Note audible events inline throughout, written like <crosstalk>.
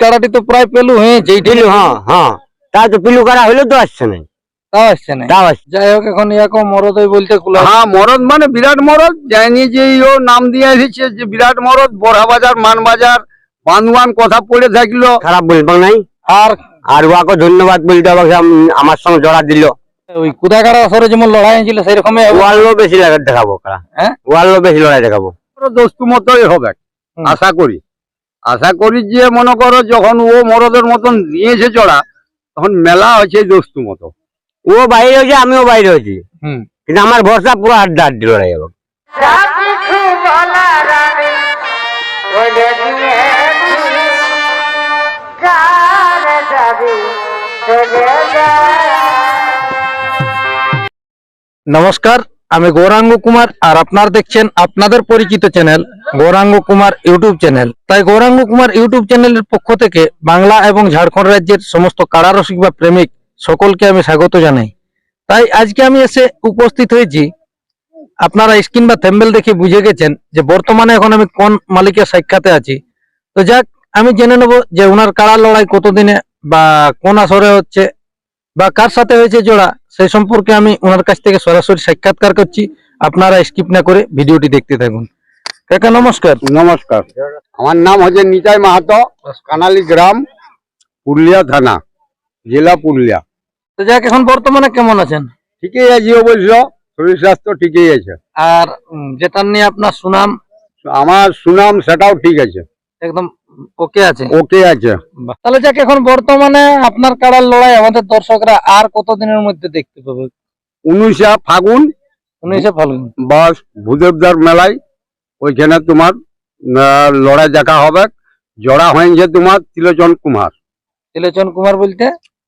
কাড়াটি তো প্রায় পেলু হয়েছে এইটি পিলু হ্যাঁ হ্যাঁ। তা তো পিলু করা হইলে তো আসছে না। তাও আসছে না। তাও আসছে। যাই হোক এখন ইয়াকো মরদই বলতে কুলা হ্যাঁ মরদ মানে বিরাট মরদ। জানি যে ও নাম দিয়ে এসেছে যে বিরাট মরদ বড়া বাজার মান বাজার বান্দওয়ান কথা পড়ে থাকল। খারাপ বলব নাই। আর? আর ওয়াকে ধন্যবাদ বলতে হবে আমার সঙ্গে জড়া দিল। ওই কুদা কাড়া আসরে যেমন লড়াই হয়েছিল সেরকম ওয়ার্ল্ডও বেশি লাগে দেখাবো খেলা হ্যাঁ? ওয়ার্ল্ডও বেশি লড়াই দেখাবো। দোস্তু মতোই হবে আশা করি। আশা করি যে মনে করো যখন ও মরদের মতন দিয়েছে চড়া তখন মেলা হয়েছে দোস্তু মতো। ও বাইরে হয়েছে আমিও বাইরে হয়েছি। হুম। কিন্তু আমার ভরসা পুরো আড্ডা আড্ডি লড়াই হবে। নমস্কার। আমি গৌরাঙ্গ কুমার আর আপনার দেখছেন আপনাদের পরিচিত channel Gauranga Kumar YouTube channel তাই গৌরাঙ্গ কুমার ইউটিউব চ্যানেলের পক্ষ থেকে বাংলা এবং ঝাড়খণ্ড রাজ্যের সমস্ত কারারসিক বা প্রেমিক সকলকে আমি স্বাগত জানাই। তাই আজকে আমি এসে উপস্থিত হয়েছি। আপনারা স্ক্রিন বা থ্যাম্বেল দেখে বুঝে গেছেন যে বর্তমানে এখন আমি কোন মালিকের সাক্ষাতে আছি। তো যাক, আমি জেনে নেব যে ওনার কাড়া লড়াই কতদিনে বা কোন আসরে হচ্ছে বা কার সাথে হয়েছে জোড়া। সেই সম্পর্কে আমি ওনার কাছ থেকে সরাসরি সাক্ষাৎকার করছি। আপনারা স্কিপ না করে ভিডিওটি দেখতে থাকুন। কাকা নমস্কার। নমস্কার। আমার নাম হচ্ছে নিতাই মাহাতো কানালি গ্রাম পুরুলিয়া থানা জেলা পুরুলিয়া। তো যাক এখন বর্তমানে কেমন আছেন? ঠিকই আছে বলছো শরীর স্বাস্থ্য ঠিকই আছে। আর যেটা নিয়ে আপনার সুনাম? আমার সুনাম সেটাও ঠিক আছে। একদম ওকে আছে? ওকে আছে। তাহলে যাক এখন বর্তমানে আপনার কাড়ার লড়াই আমাদের দর্শকরা আর কতদিনের মধ্যে দেখতে পাবে? উনিশে ফাগুন উনিশে ফাল্গুন বাস ভূদেবদার মেলায় ওইখানে তোমার লড়াই দেখা হবে। জড়া হয়েছে তোমার তিলোচন কুমার। ত্রিলোচন কুমার বলতে?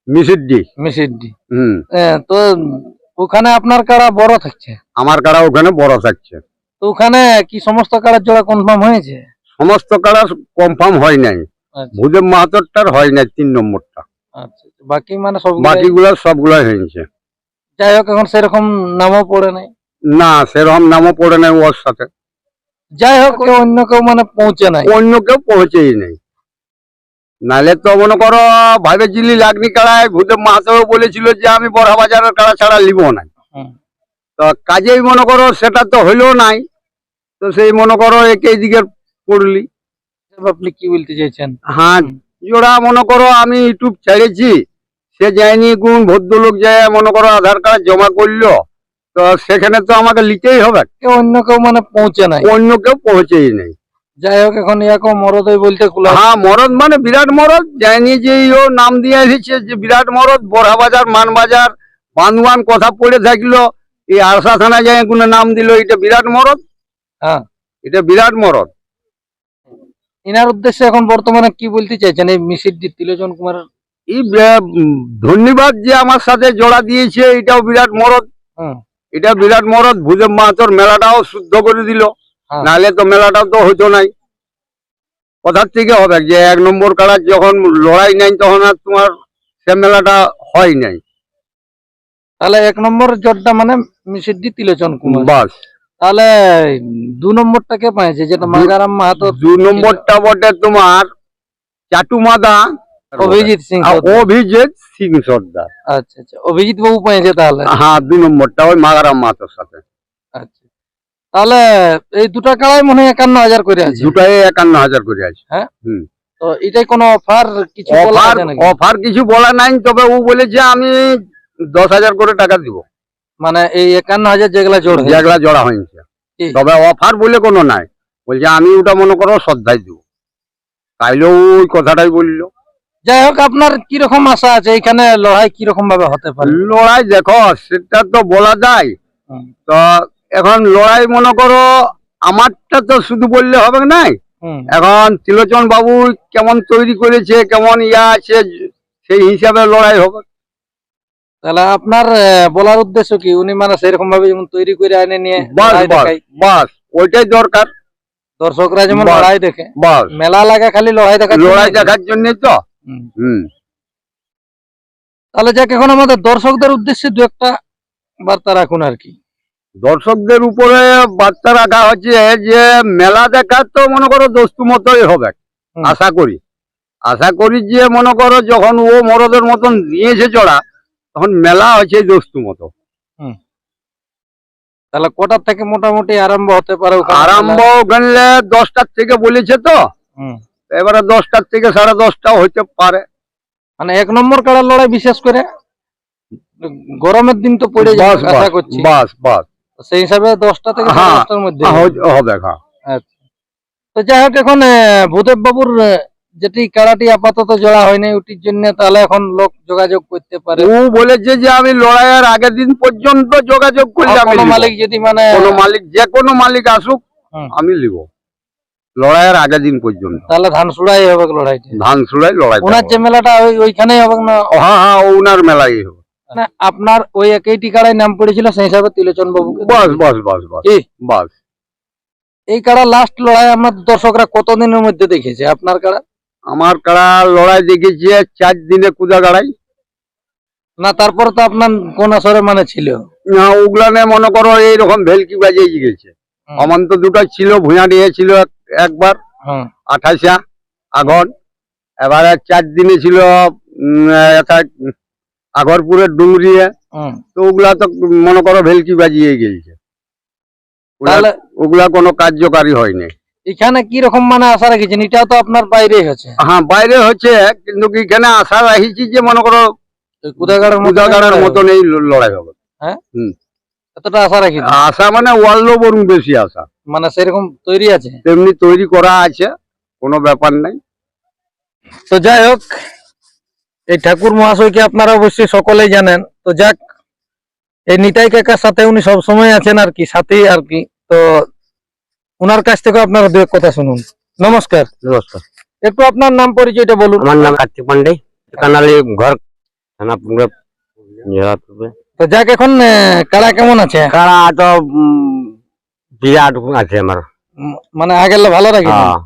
মিসিডি। মিসিডি। হুম। তো ওখানে আপনার কাড়া বড় থাকছে? আমার কারা ওখানে বড় থাকছে। তো ওখানে কি সমস্ত কাড়ার জোড়া কনফার্ম হয়েছে? সমস্ত কারা কনফার্ম হয় নাই। আচ্ছা। ভূদেব মাহাতরটার হয় নাই তিন নম্বরটা। আচ্ছা বাকি মানে সব বাকিগুলো সবগুলো হয়েছে। যাই হোক এখন সেরকম নামও পড়ে নাই। না সেরকম নামও পড়ে নাই ওর সাথে। যাই হোক অন্য কেউ মানে পৌঁছে নাই। অন্য কেউ পৌঁছেই নেই। নালে তো মনে করো ভাবেছিলি লাগনি কাড়ায় ভূদেব মাহাতো বলেছিল যে আমি বড় বাজারের কাড়া ছাড়া লিব না। তো কাজেই মনে করো সেটা তো হইল নাই। তো সেই মনে করো একই দিকে পড়লি আপনি কি বলতে চাইছেন? হ্যাঁ জোড়া মনে করো আমি ইউটিউব ছেড়েছি সে যায়নি কোন ভদ্রলোক যায় মনে করো আধার কার্ড জমা করল তো সেখানে তো আমাকে লিখতেই হবে। কেউ অন্য কেউ মানে পৌঁছে নাই। অন্য কেউ পৌঁছেই নেই। যাই হোক এখন ইয়াকো মরদই বলতে হ্যাঁ মরদ মানে বিরাট মরদ যায়নি যে ও নাম দিয়ে এসেছে যে বিরাট মরদ বড়া বাজার মান বাজার বান্দওয়ান কথা পড়ে থাকল এই আরসা থানা যায় কোনো নাম দিল এটা বিরাট মরদ? হ্যাঁ। এটা বিরাট মরদ। ইনার উদ্দেশ্যে এখন বর্তমানে কি বলতে চাইছেন এই মিসির তিলোচন কুমার এই ধন্যবাদ যে আমার সাথে জোড়া দিয়েছে এটাও বিরাট মরদ। এটা বিরাট মরদ ভুজব মাহাতর মেলাটাও শুদ্ধ করে দিল। হ্যাঁ। নাহলে তো মেলাটাও তো হতো নাই। কোথার থেকে হবে যে এক নম্বর কাড়ার যখন লড়াই নাই তখন আর তোমার সে মেলাটা হয় নাই। তাহলে এক নম্বর জটটা মানে মিসির তিলোচন কুমার। বাস। তাহলে দু নম্বরটা কে পাইছে? যেটা মাগারাম মাহাতো দু নম্বরটা বটে তোমার চাটু মাদা অভিজিৎ সিং অভিজিৎ সিং সর্দার। আচ্ছা আচ্ছা। অভিজিৎ বাবু পাইছে তাহলে? হ্যাঁ দু নম্বরটা ওই মাগারাম মাতার সাথে। আচ্ছা। তাহলে এই দুটা কাড়াই মনে হয় একান্ন হাজার করে আছে। দুটাই একান্ন হাজার করে আছে। হ্যাঁ? হুম। তো এটাই কোনো অফার কিছু অফার অফার কিছু বলা নাই তবে ও বলেছে আমি দশ হাজার করে টাকা দিব। মানে এই একান্ন হাজার যেগুলা হয়েছে। যেগুলা জড়া হয়েছে। তবে অফার বলে কোনো নাই। বলছে আমি ওটা মনে করো শ্রদ্ধায় দিব। তাইলেও ওই কথাটাই বলল। যাই হোক আপনার কীরকম আশা আছে? এখানে লড়াই কীরকম ভাবে হতে পারে? লড়াই দেখো সেটা তো বলা যায়। তো এখন লড়াই মনে করো আমারটা তো শুধু বললে হবে নাই এখন ত্রিলোচন বাবু কেমন তৈরি করেছে কেমন ইয়া আছে সেই হিসাবে লড়াই হবে। তাহলে আপনার বলার উদ্দেশ্য কি? উনি মানে সেরকম ভাবে যেমন তৈরি করে আনে নিয়ে বাস ওইটাই দরকার। দর্শকরা যেমন লড়াই দেখে মেলা লাগে খালি লড়াই দেখার জন্য। লড়াই দেখার জন্য তো। তাহলে যাক এখন আমাদের দর্শকদের উদ্দেশ্যে দু একটা বার্তা রাখুন আর কি। দর্শকদের উপরে বার্তা রাখা হচ্ছে যে মেলা দেখা তো মনে করো দোস্তু মতোই হবে আশা করি। আশা করি যে মনে করো যখন ও মরদের মতন নিয়েছে চড়া তখন মেলা হয়েছে দোস্তু মতো। তাহলে কটার থেকে মোটামুটি আরম্ভ হতে পারে আরম্ভ গেলে দশটার থেকে বলেছে তো। এবারে দশটার থেকে সাড়ে দশটাও হতে পারে। মানে এক নম্বর কাড়ার লড়াই বিশেষ করে? গরমের দিন তো পড়ে যাবে আশা করছি। বাস বাস। সেই হিসাবে দশটা থেকে হ্যাঁ, দশটার মধ্যে। হবে হ্যাঁ। আচ্ছা। তো যাই হোক এখন ভূদেব বাবুর যেটি কাড়াটি আপাতত জোড়া হয়নি ওটির জন্য তাহলে এখন লোক যোগাযোগ করতে পারে। ও বলেছে যে আমি লড়াইয়ের আগের দিন পর্যন্ত যোগাযোগ করলে আমি কোনো মালিক যদি মানে কোনো মালিক যে কোনো মালিক আসুক আমি নিব। লড়াইয়ের আগের দিন পর্যন্ত। তাহলে ধান সুড়াই হবে লড়াইটা। ধান সুড়াই লড়াই ওনার যে মেলাটা ওই ওইখানেই হবে না? হ্যাঁ হ্যাঁ ওনার মেলাই হবে। আপনার ওই একই টিকাড়ায় নাম পড়েছিল সেই হিসাবে তিলোচন বাবুকে। বাস বাস বাস বাস? বাস। এই কাড়া লাস্ট লড়াই আমার দর্শকরা কতদিনের মধ্যে দেখেছে? আপনার কাড়া? আমার কারা লড়াই দেখেছি চার দিনে কুদা গাড়াই না তারপর তো আপনার কোন আসরে মানে ছিল? না ওগুলানে মনে করো এইরকম ভেলকি বাজিয়ে গেছে। আমার তো দুটো ছিল ভুঁয়া ছিল একবার আঠাশা আগন। এবারে চার দিনে ছিল আগরপুরের হুম। তো ওগুলা তো মনে করো ভেলকি বাজিয়ে গেছে। ওগুলা কোনো কার্যকারী হয়নি। এখানে কি রকম মানে আশা রেখেছেন? এটাও তো আপনার বাইরে হচ্ছে হ্যাঁ বাইরে হচ্ছে কিন্তু এখানে আশা রাখিছি যে মনে করো কুদাগাড়ের মতো মতন এই লড়াই হবে। এতটা আশা রাখেছেন? আশা মানে ওয়ার্ল্ড বরং বেশি আশা। মানে সেরকম তৈরি আছে? তেমনি তৈরি করা আছে কোনো ব্যাপার নাই। তো যাই হোক এই ঠাকুর মহাশয়কে আপনারা অবশ্যই সকলেই জানেন? তো যাক এই নিতাই কাকার সাথে উনি সবসময় আছেন আর কি সাথে আর কি। তো উনার কাছ থেকে আপনারা দু কথা শুনুন। নমস্কার। নমস্কার। একটু আপনার নাম পরিচয়টা বলুন। আমার নাম কার্তিক পান্ডে। কানালি ঘর থানা। তো যাক এখন কাড়া কেমন আছে? কারা তো বিরাট আছে আমার। মানে আগের ভালো রাখি হ্যাঁ।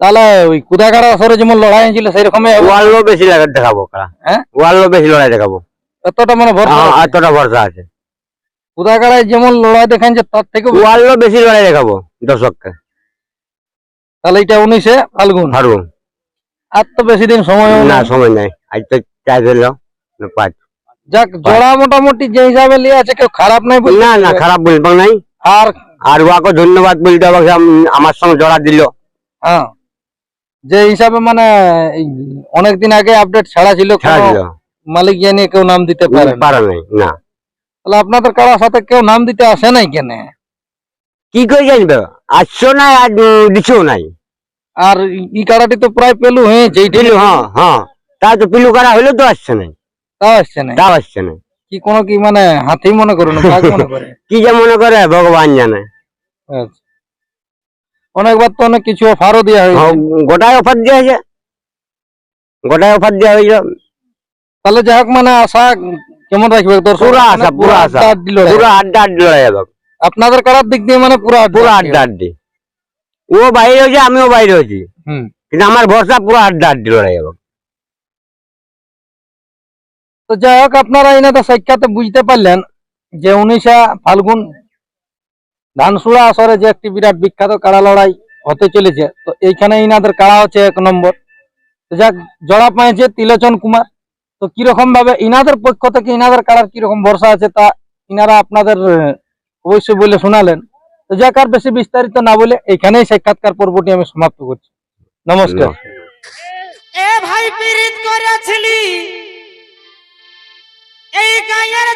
তাহলে ওই কুদাগাড়া সরে যেমন লড়াই হয়েছিল সেরকমই হবে। ওয়ার্ল্ডও বেশি দেখাবো কারা। হ্যাঁ? ওয়ার্ল্ডও বেশি লড়াই দেখাবো। এতটা মানে ভরসা হ্যাঁ, এতটা ভরসা আছে। কুদাগাড়ায় যেমন লড়াই দেখান যে তার থেকে ওয়ার্ল্ডও বেশি লড়াই দেখাবো দর্শককে। তাহলে এটা উনিশে ফাল্গুন। হারুন আর তো বেশি দিন সময় না সময় নাই। আজ তো চাই দিল পাঁচ। যাক জোড়া মোটামুটি যে হিসাবে লিয়ে আছে কেউ খারাপ নাই বলতে না না। খারাপ বলব নাই। আর আর ওয়াকে ধন্যবাদ বলতে হবে আমার সঙ্গে জড়া দিল। হ্যাঁ। যে হিসাবে মানে অনেক দিন আগে আপডেট ছাড়া ছিল মালিক জানিয়ে কেউ নাম দিতে পারে পারে না। তাহলে আপনাদের কারোর সাথে কেউ নাম দিতে আসে নাই কেন? কি করে জানবে? আসছো নাই আর দিছো নাই? আর ই কাড়াটি তো প্রায় পেলু হয়েছে এইটাই পিলু হ্যাঁ হ্যাঁ। তা তো পিলু করা হইল তো আসছে নাই। তাও আসছে না তাও আসছে না কি কোনো কি মানে হাতেই মনে করুন বাঘ মনে করে? <laughs> কি যে মনে করে ভগবান জানে। আচ্ছা। অনেকবার তো অনেক কিছু অফারও দেওয়া হয়েছে। হ্যাঁ, গোটায় অফার দেওয়া হয়েছে। গোটায় অফার দেওয়া হয়েছে। তাহলে যাই হোক মানে আশা কেমন রাখবে পুরা মানে পুরা। পুরো আড্ডা আড্ডি। লড়াই আপনাদের কারার দিক দিয়ে মানে পুরো পুরো আড্ডা আড্ডি ও বাইরে হয়েছে আমিও বাইরে হয়েছি। কিন্তু আমার ভরসা পুরো আড্ডা আড্ডি লড়াই যাবে তো যাই হোক আপনারা এনাদের সাক্ষাতে বুঝতে পারলেন যে উনিশা ফাল্গুন ধানসুড়া আসরে যে একটি বিরাট বিখ্যাত কাড়া লড়াই হতে চলেছে তো এইখানে ইনাদের কাড়া হচ্ছে এক নম্বর। যাক জড়া পাইছে তিলোচন কুমার। তো কীরকম ভাবে, ইনাদের পক্ষ থেকে ইনাদের কারার কীরকম ভরসা আছে তা ইনারা আপনাদের অবশ্যই বলে শোনালেন। তো যাক, আর বেশি বিস্তারিত না বলে এখানেই সাক্ষাৎকার পর্বটি আমি সমাপ্ত করছি। নমস্কার। ভাই করেছিলি। এই গায়ের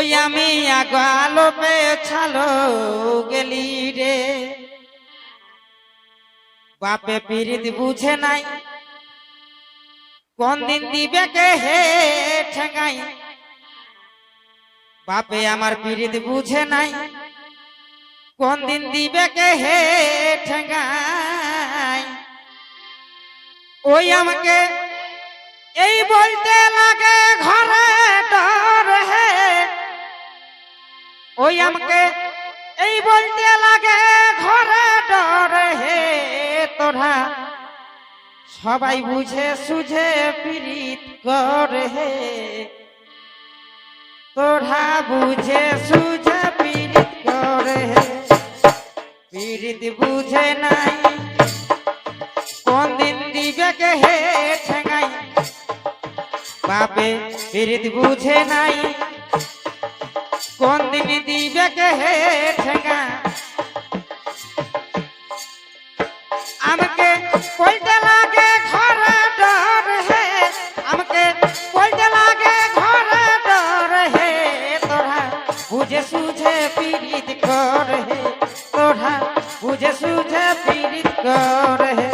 ওই আমি আগালো পেছালো গেলি রে। বাপে পীড়িত বুঝে নাই, কোন দিন দিবে কে হে ঠেঙ্গাই। বাপে আমার পীড়িত বুঝে নাই, কোন দিন দিবে কে হে ঠেঙ্গাই। ওই আমাকে এই বলতে লাগে ঘরে ওই আমাকে এই বলতে লাগে, ঘরে ডর হে তোরা। সবাই বুঝে সুঝে পীড়িত করে হে। তোরা বুঝে সুঝে পীড়িত করে হে। পীড়িত বুঝে নাই, কোন দিন দিবে কে হে ঠেঙাই। বাপে, পীড়িত বুঝে নাই। কোন দিন দিবে কে হে ঠেঙা আমাকে কইতে লাগে ঘরে ডর হে। আমাকে কইতে লাগে ঘরে ডর হে তোরা। বুঝে সুঝে পীড়িত কর হে তোরা। বুঝে সুঝে পীড়িত কর হে।